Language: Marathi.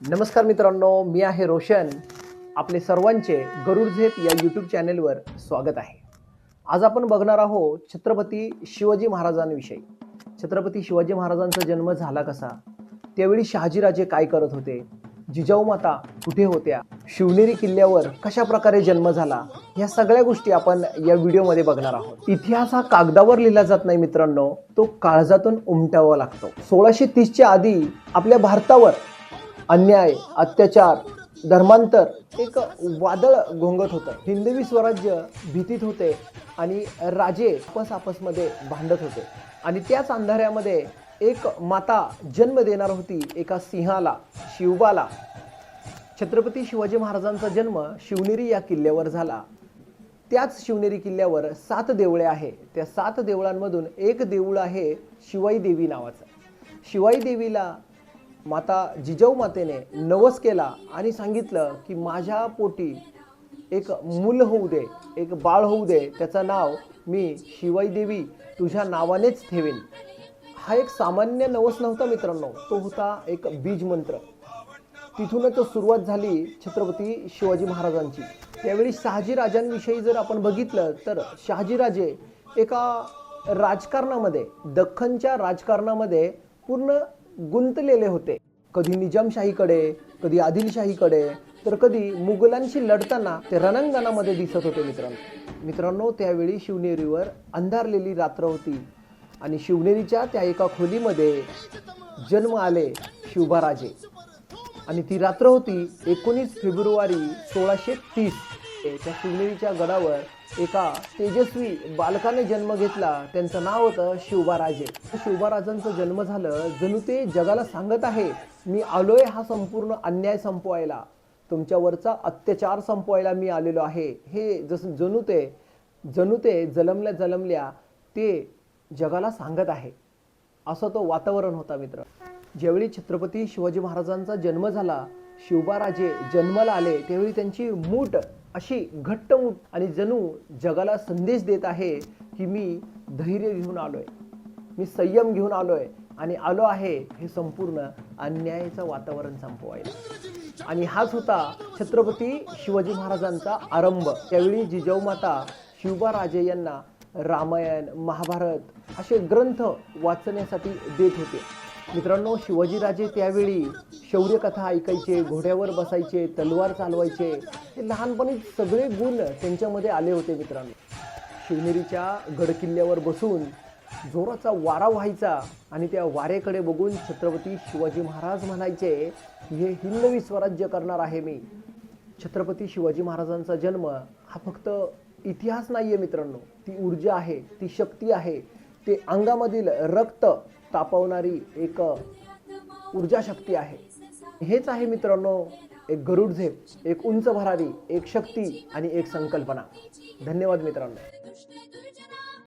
नमस्कार मित्रांनो मी आहे रोशन. आपले सर्वांचे गरुड झेप या यूट्यूब चॅनेलवर स्वागत आहे. आज आपण बघणार आहोत छत्रपती शिवाजी महाराजांविषयी. छत्रपती शिवाजी महाराजांचा जन्म झाला कसा? त्यावेळी शहाजीराजे काय करत होते? जिजाऊ माता कुठे होत्या? शिवनेरी किल्ल्यावर कशा प्रकारे जन्म झाला? या सगळ्या गोष्टी आपण या व्हिडिओमध्ये बघणार आहोत. इतिहास हा कागदावर लिहिला जात नाही मित्रांनो तो काळजातून उमटावा लागतो. सोळाशे तीसच्या आधी आपल्या भारतावर अन्याय अत्याचार धर्मांतर एक वादळ घोंगत होतं. हिंदवी स्वराज्य भीतीत होते आणि राजे आपस आपसमध्ये भांडत होते. आणि त्याच अंधाऱ्यामध्ये एक माता जन्म देणार होती एका सिंहाला शिवबाला. छत्रपती शिवाजी महाराजांचा जन्म शिवनेरी या किल्ल्यावर झाला. त्याच शिवनेरी किल्ल्यावर सात देवळे आहे. त्या सात देवळांमधून एक देऊळ आहे शिवाई देवी नावाचं. शिवाई देवीला माता जिजाऊ मातेने नवस केला आणि सांगितलं की माझ्या पोटी एक मूल होऊ दे एक बाळ होऊ दे त्याचं नाव मी शिवाई देवी तुझ्या नावानेच ठेवेन. हा एक सामान्य नवस नव्हता मित्रांनो तो होता एक बीज मंत्र. तिथूनच सुरुवात झाली छत्रपती शिवाजी महाराजांची. त्यावेळी शहाजीराजांविषयी जर आपण बघितलं तर शहाजीराजे एका राजकारणामध्ये दख्खनच्या राजकारणामध्ये पूर्ण गुंतलेले होते. कधी निजामशाहीकडे कधी आदिलशाहीकडे तर कधी मुघलांशी लढताना ते रणांगणामध्ये दिसत होते मित्रांनो. मित्रांनो त्यावेळी शिवनेरीवर अंधारलेली रात्र होती आणि शिवनेरीच्या त्या एका खोलीमध्ये जन्म आले शिवबाराजे आणि ती रात्र होती एकोणीस फेब्रुवारी सोळाशे तीस. त्या शिवनेरीच्या गडावर एका तेजस्वी बालकाने जन्म घेतला. त्यांचं नाव होतं शिवबाराजे. शिवबाराजांचं जन्म झालं. जणू ते जगाला सांगत आहे मी आलोय हा संपूर्ण अन्याय संपवायला. तुमच्यावरचा अत्याचार संपवायला मी आलेलो आहे. हे जसं जणू ते जणू ते जलमल्या जलमल्या ते जगाला सांगत आहे. असं तो वातावरण होता मित्र. ज्यावेळी छत्रपती शिवाजी महाराजांचा जन्म झाला शिवबाराजे जन्माला आले त्यावेळी त्यांची मूठ अशी घट्ट आणि जणू जगाला संदेश देत आहे की मी धैर्य घेऊन आलोय. मी संयम घेऊन आलोय आणि आलो आहे हे संपूर्ण अन्यायाचं वातावरण संपवायला. आणि हाच होता छत्रपती शिवाजी महाराजांचा आरंभ. त्यावेळी जिजाऊमाता शिवबाराजे यांना रामायण महाभारत असे ग्रंथ वाचण्यासाठी देत होते. मित्रांनो शिवाजीराजे त्यावेळी शौर्यकथा ऐकायचे घोड्यावर बसायचे तलवार चालवायचे हे लहानपणी सगळे गुण त्यांच्यामध्ये आले होते मित्रांनो. शिवनेरीच्या गडकिल्ल्यावर बसून जोराचा वारा व्हायचा आणि त्या वारेकडे बघून छत्रपती शिवाजी महाराज म्हणायचे की हे हिंदवी स्वराज्य करणार आहे मी. छत्रपती शिवाजी महाराजांचा जन्म हा फक्त इतिहास नाही आहे मित्रांनो. ती ऊर्जा आहे ती शक्ती आहे ते अंगामधील रक्त तापवणारी एक ऊर्जा शक्ती आहे. हेच आहे मित्रांनो एक गरुड झेप एक उंच भरारी एक शक्ती आणि एक संकल्पना. धन्यवाद मित्रांनो.